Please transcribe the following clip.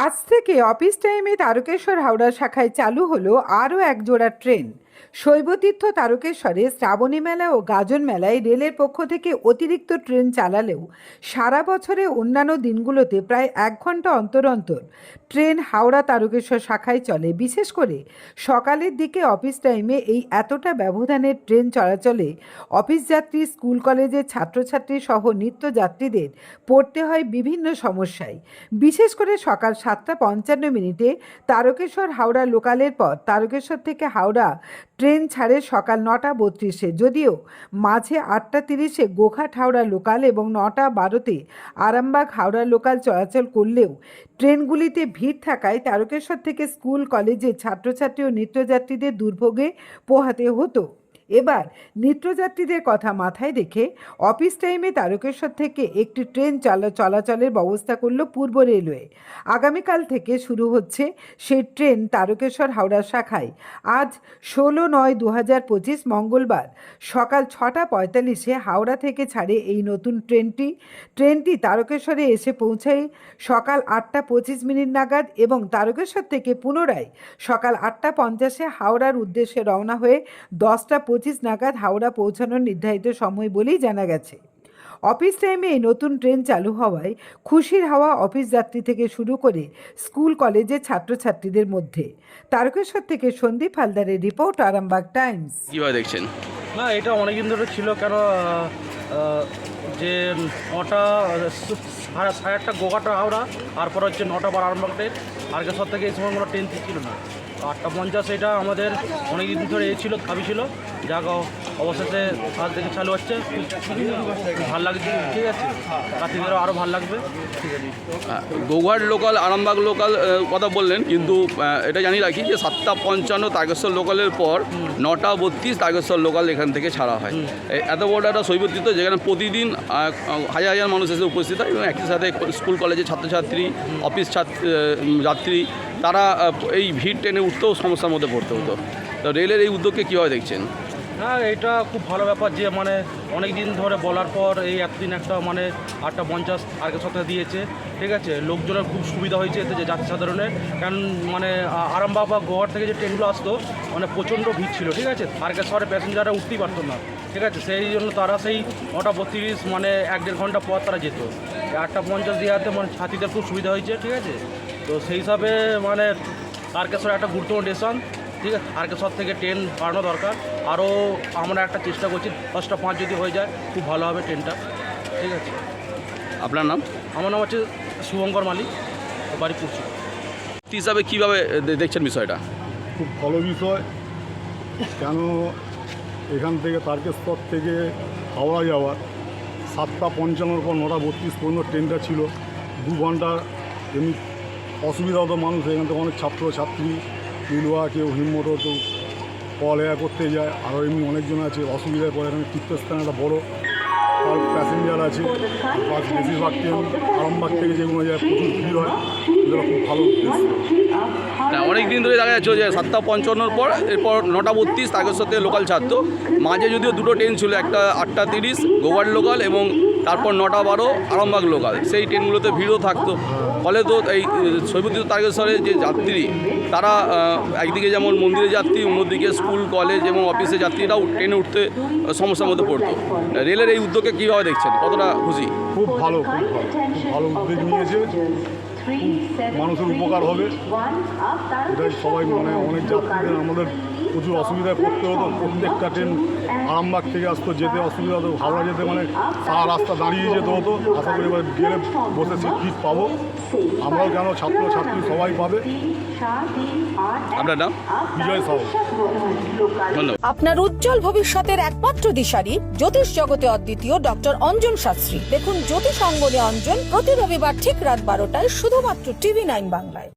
আজ থেকে অফিস টাইমে তারকেশ্বর হাওড়া শাখায় চালু হলো আরও এক জোড়া ট্রেন। শৈবতীর্থ তারকেশ্বরে শ্রাবণী মেলা ও গাজন মেলায় রেলের পক্ষ থেকে অতিরিক্ত ট্রেন চালালেও সারা বছরে অন্যান্য দিনগুলোতে প্রায় এক ঘণ্টা অন্তর অন্তর ট্রেন হাওড়া তারকেশ্বর শাখায় চলে। বিশেষ করে সকালের দিকে অফিস টাইমে এই এতটা ব্যবধানের ট্রেন চলাচলে অফিস যাত্রী, স্কুল কলেজের ছাত্রছাত্রী সহ নিত্যযাত্রীদের পড়তে হয় বিভিন্ন সমস্যায়। বিশেষ করে সকাল সাতটা পঞ্চান্ন মিনিটে তারকেশ্বর হাওড়া লোকালের পর তারকেশ্বর থেকে হাওড়া ট্রেন ছাড়ে সকাল নটা বত্রিশে। যদিও মাঝে আটটা তিরিশে গোঘাট হাওড়া লোকাল এবং নটা বারোতে আরামবাগ হাওড়া লোকাল চলাচল করলেও ট্রেনগুলিতে ভিড় থাকায় তারকেশ্বর থেকে স্কুল, কলেজে ছাত্রছাত্রী ও নৃত্যযাত্রীদের দুর্ভোগে পোহাতে হতো। এবার নিত্যযাত্রীদের কথা মাথায় রেখে অফিস টাইমে তারকেশ্বর থেকে একটি ট্রেন চলা চলাচলের ব্যবস্থা করল পূর্ব রেলওয়ে। আগামীকাল থেকে শুরু হচ্ছে সেই ট্রেন তারকেশ্বর হাওড়া শাখায়। আজ ষোলো নয় দু হাজার পঁচিশ মঙ্গলবার সকাল ছটা পঁয়তাল্লিশে হাওড়া থেকে ছাড়ে এই নতুন ট্রেনটি। ট্রেনটি তারকেশ্বরে এসে পৌঁছায় সকাল আটটা পঁচিশ মিনিট নাগাদ এবং তারকেশ্বর থেকে পুনরায় সকাল আটটা পঞ্চাশে হাওড়ার উদ্দেশ্যে রওনা হয়ে দশটা পঁচিশ নাগাদ হাওড়া পৌঁছানোর নির্ধারিত সময় বলেই জানা গেছে। অফিস টাইমে এই নতুন ট্রেন চালু হওয়ায় খুশির হাওয়া অফিস যাত্রী থেকে শুরু করে স্কুল কলেজের ছাত্রছাত্রীদের মধ্যে। তারকেশ্বর থেকে সন্দীপ হালদারের রিপোর্ট আরামবাগ টাইমস। কীভাবে দেখছেন? না এটা অনেকদিন ধরে ছিল কেন যে নটা সাড়ে সাড়ে আটটা গোঘাটা হাওড়া তারপর হচ্ছে নটা বার আরামবাগটে আর্কেশ্বর থেকে এই সময় কোনো ট্রেন ছিল না। আটটা পঞ্চাশ এটা আমাদের অনেক দিন ধরে এ ছিল দাবি ছিল। যা অবশেষে আজ থেকে চালু হচ্ছে। খুব ভালো লাগছে ঠিক আছে। রাত্রিদেরও আরও ভালো লাগবে। ঠিক আছে গৌহাট লোকাল আরামবাগ লোকাল কথা বললেন কিন্তু এটা জানি রাখি যে সাতটা পঞ্চান্ন তাগেশ্বর লোকালের পর নটা বত্রিশ তারকেশ্বর লোকাল এখান থেকে ছাড়া হয়। এত বড় একটা শৈবতীর্থ যেখানে প্রতিদিন হাজার হাজার মানুষ এসে উপস্থিত হয় এবং একই সাথে স্কুল কলেজের ছাত্রছাত্রী অফিস ছাত্র যাত্রী তারা এই ভিড় টেনে উঠতেও সমস্যার মধ্যে পড়তে হতো। তো রেলের এই উদ্যোগকে কীভাবে দেখছেন? হ্যাঁ এটা খুব ভালো ব্যাপার যে মানে অনেক দিন ধরে বলার পর এই এতদিন একটা মানে আটটা পঞ্চাশ আগে সপ্তাহে দিয়েছে, ঠিক আছে? লোকজনের খুব সুবিধা হয়েছে এতে যে যাত্রী সাধারণের কারণ মানে আরামবাগ বা গোয়ার থেকে যে ট্রেনগুলো আসতো মানে প্রচণ্ড ভিড় ছিল, ঠিক আছে? তারকেশ্বরে প্যাসেঞ্জাররা উঠতেই পারতো না, ঠিক আছে? সেই জন্য তারা সেই নটা বত্রিশ মানে এক দেড় ঘণ্টা পর তারা যেত। আটটা পঞ্চাশ দেওয়াতে মানে ছাত্রীদের খুব সুবিধা হয়েছে, ঠিক আছে? তো সেই হিসাবে মানে তারকেশ্বর একটা গুরুত্বপূর্ণ স্টেশন ঠিক আছে? তারকেশ্বর থেকে ট্রেন বাড়ানো দরকার। আরও আমরা একটা চেষ্টা করছি দশটা পাঁচ যদি হয়ে যায় খুব ভালো হবে ট্রেনটা ঠিক আছে? আপনার নাম? আমার নাম হচ্ছে শুভঙ্কর মালিক বাড়ি পুরসুর হিসাবে কীভাবে দেখছেন বিষয়টা? খুব ভালো বিষয়। কেন এখান থেকে তারকেশ্বর থেকে হাওড়া যাওয়ার? সাতটা পঞ্চান্নর পর নটা বত্রিশ পর্যন্ত ট্রেনটা ছিল। দু ঘণ্টা এমনি অসুবিধা হতো মানুষ, এখান থেকে অনেক ছাত্র, ছাত্রী বিলুয়া কেউ হিমমোটর, কেউ পড়ালেখা করতে যায়, আরও এমনি অনেকজন আছে, অসুবিধায় পড়ে এখানে তীর্থস্থান একটা বড়ো আর প্যাসেঞ্জার আছে, বাস বেশিরভাগ ট্রেন আরামবাগ থেকে যেগুলো যায় প্রচুর ভিড় হয়, এগুলো খুব ভালো উদ্দেশ্য অনেক দিন ধরে দেখা যাচ্ছে যে সাতটা পঞ্চান্নর পর, এরপর নটা বত্রিশ থেকে লোকাল ছাড়তো। মাঝে যদিও দুটো ট্রেন ছিল, একটা আটটা তিরিশ গোয়ার লোকাল এবং তারপর নটা বারো, আরামবাগ লোকাল। সেই ট্রেনগুলোতে ভিড়ও থাকতো। ফলে তো এই শৈবতীর্থ তারকেশ্বরের যে যাত্রী, তারা একদিকে যেমন মন্দিরে যাত্রী, অন্যদিকে স্কুল, কলেজ এবং অফিসে যাত্রীরাও ট্রেনে উঠতে সমস্যার মধ্যে পড়তো। রেলের এই উদ্যোগকে কীভাবে দেখছেন? কতটা খুশি? খুব ভালো খুব ভালো খুব ভালো উদ্যোগ নিয়েছে। মানুষের উপকার হবে। এটাই সবাই মানে অনেক যাত্রীদের আমাদের প্রচুর অসুবিধায় পড়তে হতো প্রত্যেকটা ট্রেন আরামবাগ থেকে আসতো যেতে অসুবিধা হতো হাওড়া যেতে মানে সারা রাস্তা দাঁড়িয়ে যেতে হতো। আশা করি এবার গেলে বসে সিট পাবো। আমরাও কেন ছাত্র ছাত্রী সবাই পাবে? আপনার নাম? বিজয় সাহু। আপনার উজ্জ্বল ভবিষ্যতের একমাত্র দিশারি জ্যোতিষ জগতে অদ্বিতীয় ডক্টর অঞ্জন শাস্ত্রী। দেখুন জ্যোতিষ অঙ্গনে অঞ্জন প্রতি রবিবার ঠিক রাত বারোটায় শুধুমাত্র টিভি নাইন বাংলায়।